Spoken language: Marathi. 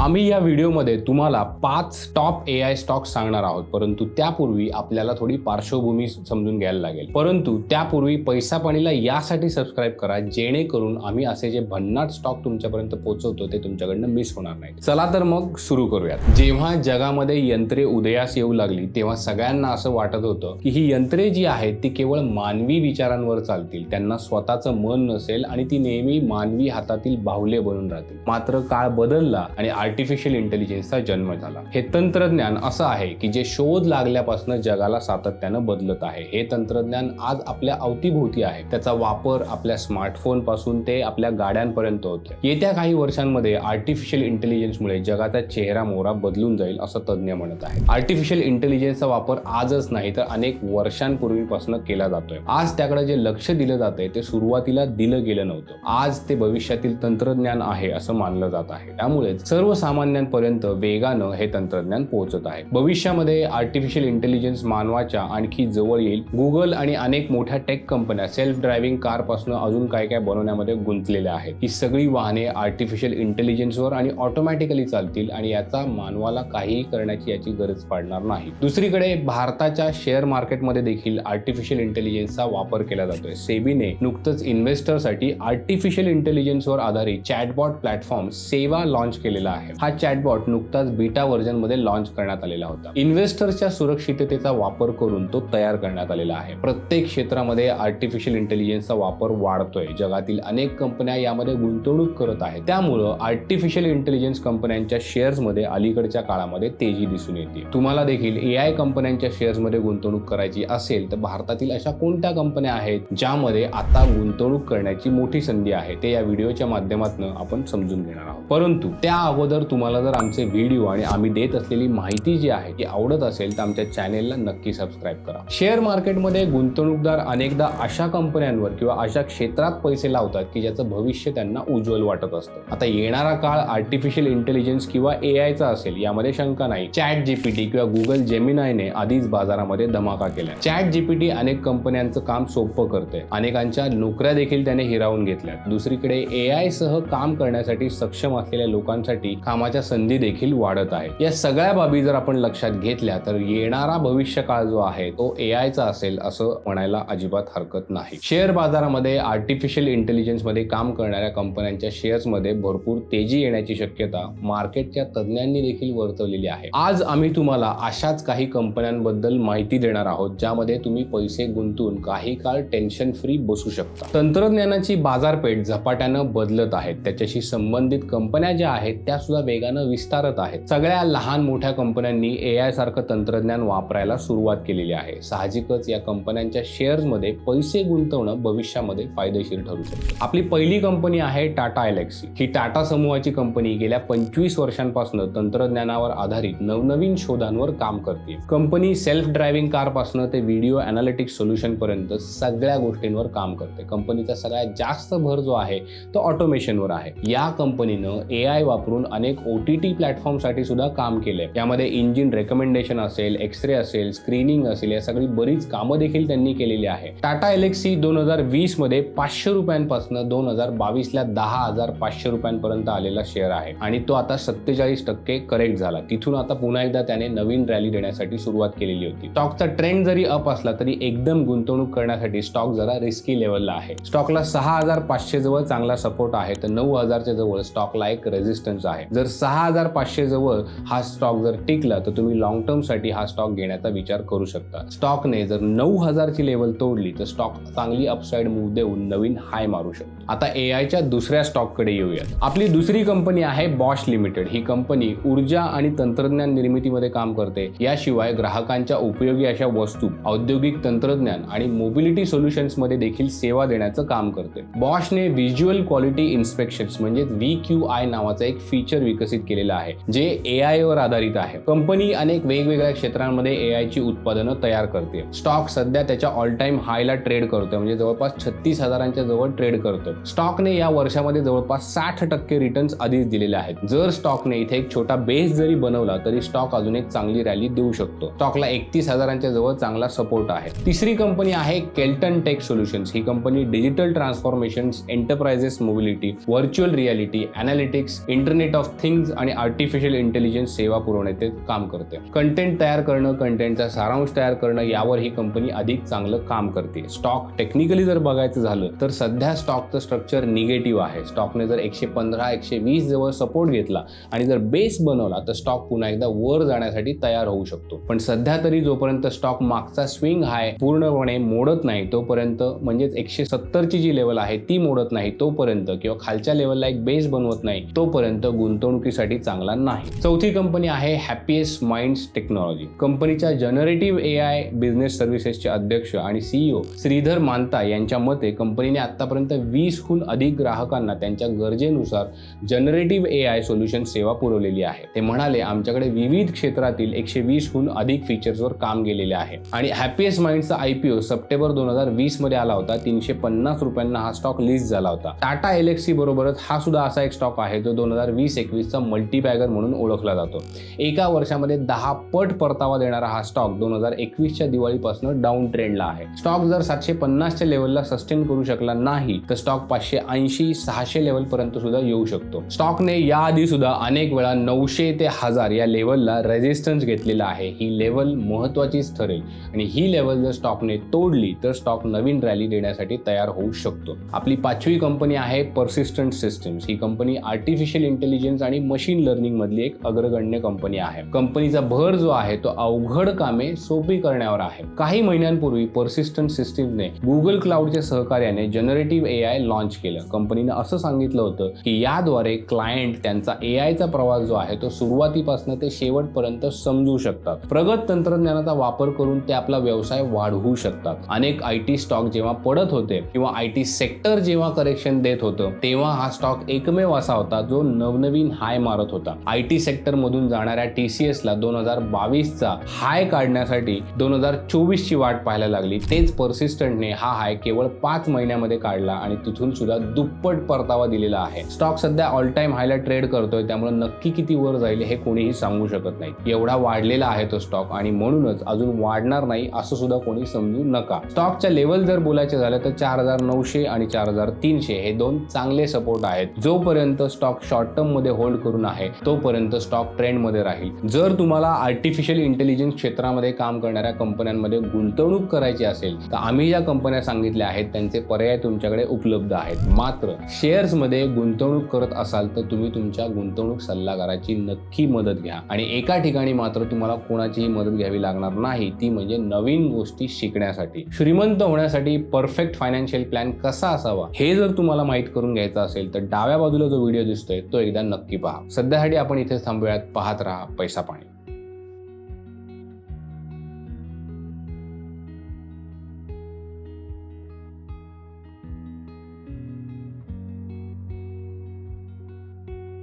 आम्ही या व्हिडिओमध्ये तुम्हाला पाच टॉप ए आय स्टॉक सांगणार आहोत. परंतु त्यापूर्वी आपल्याला थोडी पार्श्वभूमी समजून घ्यायला लागेल. परंतु त्यापूर्वी पैसा पाणीला यासाठी सबस्क्राईब करा जेणेकरून आम्ही असे जे भन्नाट स्टॉक तुमच्यापर्यंत पोहोचवतो ते तुमच्याकडनं मिस होणार नाही चला तर मग सुरू करूयात. जेव्हा जगामध्ये यंत्रे उदयास येऊ लागली तेव्हा सगळ्यांना असं वाटत होतं की ही यंत्रे जी आहेत ती केवळ मानवी विचारांवर चालतील. त्यांना स्वतःचं मन नसेल आणि ती नेहमी मानवी हातातील बाहुले बनून राहतील. मात्र काळ बदलला आणि आर्टिफिशियल इंटेलिजन्सचा जन्म झाला. हे तंत्रज्ञान असं आहे की जे शोध लागल्यापासून जगाला सातत्यानं बदलत आहे. हे तंत्रज्ञान आज आपल्या अवतीभोवती आहे. त्याचा वापर आपल्या स्मार्टफोनपासून ते आपल्या गाड्यांपर्यंत होतो येत्या काही वर्षांमध्ये आर्टिफिशियल इंटेलिजन्समुळे जगाचा चेहरा मोहरा बदलून जाईल असं तज्ज्ञ म्हणत आहे आर्टिफिशियल इंटेलिजन्सचा वापर आजच नाही तर अनेक वर्षांपूर्वीपासून केला जातोय. आज त्याकडे जे लक्ष दिलं जातंय ते सुरुवातीला दिलं गेलं नव्हतं. आज ते भविष्यातील तंत्रज्ञान आहे असं मानलं जात आहे. त्यामुळे सर्व सर्वसामान्यांपर्यंत वेगानं हे तंत्रज्ञान पोहोचत आहे. भविष्यामध्ये आर्टिफिशियल इंटेलिजन्स मानवाच्या आणखी जवळ येईल. गुगल आणि अनेक मोठ्या टेक कंपन्या सेल्फ ड्रायव्हिंग कारपासून अजून काय काय बनवण्यामध्ये गुंतलेल्या आहेत. ही सगळी वाहने आर्टिफिशियल इंटेलिजन्सवर आणि ऑटोमॅटिकली चालतील आणि याचा मानवाला काहीही करण्याची याची गरज पडणार नाही. दुसरीकडे भारताच्या शेअर मार्केटमध्ये देखील आर्टिफिशियल इंटेलिजन्सचा वापर केला जातोय. सेबीने नुकतंच इन्व्हेस्टरसाठी आर्टिफिशियल इंटेलिजन्सवर आधारित चॅटबॉट प्लॅटफॉर्म सेवा लॉन्च केलेला आहे. हा चॅटबॉट नुकताच बीटा व्हर्जनमध्ये लॉन्च करण्यात आलेला होता. इन्व्हेस्टर्सच्या सुरक्षिततेचा वापर करून तो तयार करण्यात आलेला आहे. प्रत्येक क्षेत्रामध्ये आर्टिफिशियल इंटेलिजन्सचा वापर वाढतोय. जगातील अनेक कंपन्या यामध्ये गुंतवणूक करत आहेत. त्यामुळं आर्टिफिशियल इंटेलिजन्स कंपन्यांच्या शेअर्समध्ये अलीकडच्या काळामध्ये तेजी दिसून येते. तुम्हाला देखील ए आय कंपन्यांच्या शेअर्समध्ये गुंतवणूक करायची असेल तर भारतातील अशा कोणत्या कंपन्या आहेत ज्यामध्ये आता गुंतवणूक करण्याची मोठी संधी आहे? ते या व्हिडिओच्या माध्यमातून आपण समजून घेणार आहोत. परंतु त्या अगोदर तर तुम्हाला जर आमचे व्हिडिओ आणि आम्ही देत असलेली माहिती जी आहे ती आवडत असेल तर आमच्या चॅनेलला नक्की सबस्क्राईब करा. शेअर मार्केटमध्ये गुंतवणूकदार अनेकदा अशा कंपन्यांवर किंवा अशा क्षेत्रात पैसे लावतात की ज्याचं भविष्य त्यांना उज्ज्वल वाटत असतं. आता येणारा काळ आर्टिफिशियल इंटेलिजन्स किंवा ए आयचा असेल यामध्ये शंका नाही. चॅट जीपीटी किंवा गुगल जेमिनायने आधीच बाजारामध्ये धमाका केला चॅट जीपीटी अनेक कंपन्यांचं काम सोपं करते अनेकांच्या नोकऱ्या देखील त्याने हिरावून घेतल्या दुसरीकडे ए आय सह काम करण्यासाठी सक्षम असलेल्या लोकांसाठी कामाच्या संधी देखील वाढत आहेत. या सगळ्या बाबी जर आपण लक्षात घेतल्या तर येणारा भविष्य काळ जो आहे तो ए आयचा असेल असं म्हणायला अजिबात हरकत नाही. शेअर बाजारामध्ये आर्टिफिशियल इंटेलिजन्समध्ये काम करणाऱ्या कंपन्यांच्या शेअर्समध्ये भरपूर तेजी येण्याची शक्यता मार्केटच्या तज्ज्ञांनी देखील वर्तवलेली आहे. आज आम्ही तुम्हाला अशाच काही कंपन्यांबद्दल माहिती देणार आहोत ज्यामध्ये तुम्ही पैसे गुंतवून काही काळ टेन्शन फ्री बसू शकता. तंत्रज्ञानाची बाजारपेठ झपाट्यानं बदलत आहेत त्याच्याशी संबंधित कंपन्या ज्या आहेत त्या सुद्धा वेगानं विस्तारत आहेत. सगळ्या लहान मोठ्या कंपन्यांनी ए आय सारखं तंत्रज्ञान वापरायला सुरुवात केलेली आहे. साहजिकच या कंपन्यांच्या शेअर्समध्ये पैसे गुंतवणं भविष्यामध्ये फायदेशीर ठरू शकते. आपली पहिली कंपनी आहे टाटा एलेक्सी ही टाटा समूहाची कंपनी गेल्या पंचवीस वर्षांपासून तंत्रज्ञानावर आधारित नवनवीन शोधांवर काम करते. कंपनी सेल्फ ड्रायव्हिंग कारपासून ते व्हिडिओ अनालिटिक्स सोल्युशन पर्यंत सगळ्या गोष्टींवर काम करते. कंपनीचा सगळ्यात जास्त भर जो आहे तो ऑटोमेशनवर आहे. या कंपनीनं ए आय वापरून अनेक ओ टी टी प्लॅटफॉर्मसाठी सुद्धा काम केलंय. यामध्ये इंजिन रेकमेंडेशन असेल एक्सरे असेल स्क्रीनिंग असेल या सगळी बरीच कामं देखील त्यांनी केलेली आहे. टाटा एलेक्सी दोन हजार वीसमध्ये पाचशे रुपयांपासून दोन हजार बावीस ला दहा हजार पाचशे रुपयांपर्यंत आलेला शेअर आहे. आणि तो आता सत्तेचाळीस टक्के करेक्ट झाला. तिथून आता पुन्हा एकदा त्याने नवीन रॅली देण्यासाठी सुरुवात केलेली होती. स्टॉकचा ट्रेंड जरी अप असला तरी एकदम गुंतवणूक करण्यासाठी स्टॉक जरा रिस्की लेवलला आहे. स्टॉकला सहा हजार पाचशे जवळ चांगला सपोर्ट आहे तर नऊ हजारच्या जवळ स्टॉकला एक रेझिस्टन्स आहे. जर सहा हजार पाचशे जवळ हा स्टॉक जर टिकला तर तुम्ही लॉंग टर्मसाठी हा स्टॉक घेण्याचा विचार करू शकता. स्टॉकने जर नऊ हजारची लेवल तोडली तर स्टॉक चांगली अपसाईड मूव्ह देऊन नवीन हाय मारू शकतो. आता ए आयच्या दुसऱ्या स्टॉककडे येऊयात. आपली दुसरी कंपनी आहे बॉश लिमिटेड ही कंपनी ऊर्जा आणि तंत्रज्ञान निर्मितीमध्ये काम करते. याशिवाय ग्राहकांच्या उपयोगी अशा वस्तू औद्योगिक तंत्रज्ञान आणि मोबिलिटी सोल्युशन्समध्ये देखील सेवा देण्याचं काम करते. बॉशने व्हिज्युअल क्वालिटी इन्स्पेक्शन्स म्हणजे व्ही क्यू आय नावाचा एक फीचर विकसित केलेलं आहे जे ए आय वर आधारित आहे. कंपनी अनेक वेगवेगळ्या क्षेत्रांमध्ये ए आय ची उत्पादनं तयार करते. स्टॉक सध्या त्याच्या ऑल टाइम हायला ट्रेड करतोय म्हणजे जवळपास छत्तीस हजारांच्या जवळ ट्रेड करतोय. स्टॉकने या वर्षामध्ये जवळपास साठ टक्के रिटर्न्स आधीच दिलेले आहेत. जर स्टॉकने इथे एक छोटा बेस जरी बनवला तरी स्टॉक अजून एक चांगली रॅली देऊ शकतो. स्टॉकला एकतीस हजारांच्या जवळ चांगला सपोर्ट आहे. तिसरी कंपनी आहे केल्टन टेक सोल्युशन्स ही company digital transformation enterprises mobility virtual reality analytics internet of things आणि आर्टिफिशियल इंटेलिजन्स सेवा पुरवण्याचे काम करते कंटेंट तयार करणं कंटेंटचा सारांश तयार करणं यावर ही कंपनी अधिक चांगलं काम करते. स्टॉक टेक्निकली जर बघायचं झालं तर सध्या स्टॉकचं स्ट्रक्चर निगेटिव्ह आहे. स्टॉकने जर एकशे पंधरा एकशे वीस जवळ सपोर्ट घेतला आणि जर बेस बनवला तर स्टॉक पुन्हा एकदा वर जाण्यासाठी तयार होऊ शकतो. पण सध्या तरी जोपर्यंत स्टॉक मागचा स्विंग हाय पूर्णपणे मोडत नाही तोपर्यंत म्हणजेच एकशे सत्तरची जी लेवल आहे ती मोडत नाही तोपर्यंत किंवा खालच्या लेवलला एक बेस बनवत नाही तोपर्यंत गुंतवणुकीसाठी चांगला नाही. चौथी कंपनी आहे हॅपीएस्ट माइंड्स टेक्नॉलॉजी कंपनीच्या जनरेटिव्ह ए आय बिझनेस सर्व्हिसेसचे अध्यक्ष आणि सीईओ श्रीधर मानता यांच्या मते कंपनीने आतापर्यंत वीसहून अधिक ग्राहकांना त्यांच्या गरजेनुसार जनरेटिव्ह ए आय सोल्युशन सेवा पुरवलेली आहे. ते म्हणाले आमच्याकडे विविध क्षेत्रातील एकशे वीसहून अधिक फीचर्सवर काम केलेले आहे. आणि हॅपीएस्ट माइंडचा आयपीओ सप्टेंबर दोन हजार वीसमध्ये आला होता. तीनशे पन्नास रुपयांना हा स्टॉक लिस्ट झाला होता. टाटा एलेक्सी बरोबरच हा सुद्धा असा एक स्टॉक आहे जो दोन हजार वीस एकवीसचा मल्टीबॅगर म्हणून ओळखला जातो. एका वर्षामध्ये दहा पट परतावा देणारा हा स्टॉक दोन हजार एकवीसच्या दिवाळीपासून डाऊन ट्रेंडला आहे. स्टॉक जर सातशे पन्नासच्या लेवलला सस्टेन करू शकला नाही तर स्टॉक पाचशे ऐंशी सहाशे लेवल पर्यंत सुद्धा येऊ शकतो. स्टॉकने याआधी सुद्धा अनेक वेळा नऊशे ते हजार या लेवलला रेजिस्टन्स घेतलेला आहे. ही लेवल महत्वाचीच ठरेल. आणि ही लेवल जर स्टॉकने तोडली तर स्टॉक नवीन रॅली देण्यासाठी तयार होऊ शकतो. आपली पाचवी कंपनी आहे पर्सिस्टंट सिस्टम्स ही कंपनी आर्टिफिशियल इंटेलिजन्स आणि मशीन लर्निंग मधली एक अग्रगण्य कंपनी आहे. कंपनीचा भर जो आहे तो अवघड कामे सोपी करण्यावर आहे. काही महिन्यांपूर्वी पर्सिस्टंट सिस्टीमने गुगल क्लाउडच्या सहकार्याने जनरेटिव्ह ए आय लॉन्च केलं. कंपनीनं असं सांगितलं होतं की याद्वारे क्लायंट त्यांचा ए आयचा प्रवास जो आहे तो सुरुवातीपासून ते शेवटपर्यंत समजू शकतात. प्रगत तंत्रज्ञानाचा वापर करून ते आपला व्यवसाय वाढवू शकतात. अनेक आय टी स्टॉक जेव्हा पडत होते किंवा आय टी सेक्टर जेव्हा करेक्शन देत होतं तेव्हा हा स्टॉक एकमेव असा होता जो नवनवीन हाय मारत होता. आय टी सेक्टर मधून जाणाऱ्या टी सी एस ला दोन हजार बावीसचा हाय काढण्यासाठी दोन हजार चोवीसची वाट पाहायला लागली. तेच पर्सिस्टंटने हा हाय केवळ पाच महिन्यामध्ये काढला आणि तिथून सुद्धा दुप्पट परतावा दिलेला आहे. स्टॉक सध्या ऑल टाइम हायला ट्रेड करतोय त्यामुळे नक्की किती वर जाईल हे कोणीही सांगू शकत नाही. एवढा वाढलेला आहे तो स्टॉक आणि म्हणूनच अजून वाढणार नाही असं सुद्धा कोणी समजू नका. स्टॉकच्या लेवल जर बोलायचे झालं तर चार हजार नऊशे आणि चार हजार तीनशे हे दोन चांगले सपोर्ट आहेत. जोपर्यंत स्टॉक शॉर्ट टर्ममध्ये होल्ड करून आहे तोपर्यंत स्टॉक ट्रेंडमध्ये राहील. जर तुम्हाला आर्टिफिशियल इंटेलिजन्स क्षेत्रामध्ये काम करणाऱ्या कंपन्यांमध्ये गुंतवणूक करायची असेल तर आम्ही ज्या कंपन्या सांगितल्या आहेत त्यांचे पर्याय तुमच्याकडे उपलब्ध आहेत. मात्र शेअर्समध्ये गुंतवणूक करत असाल तर तुम्ही तुमच्या गुंतवणूक सल्लागाराची नक्की मदत घ्या. आणि एका ठिकाणी मात्र तुम्हाला कोणाचीही मदत घ्यावी लागणार नाही ती म्हणजे नवीन गोष्टी शिकण्यासाठी. श्रीमंत होण्यासाठी परफेक्ट फायनान्शियल प्लॅन कसा असावा हे जर तुम्हाला माहीत करून घ्यायचं असेल तर डाव्या बाजूला जो व्हिडिओ दिसतोय तो एकदा नक्की नक्की पहा सध्यासाठी आपण इथे थांबूयात पाहत राहा पैसा पाणी.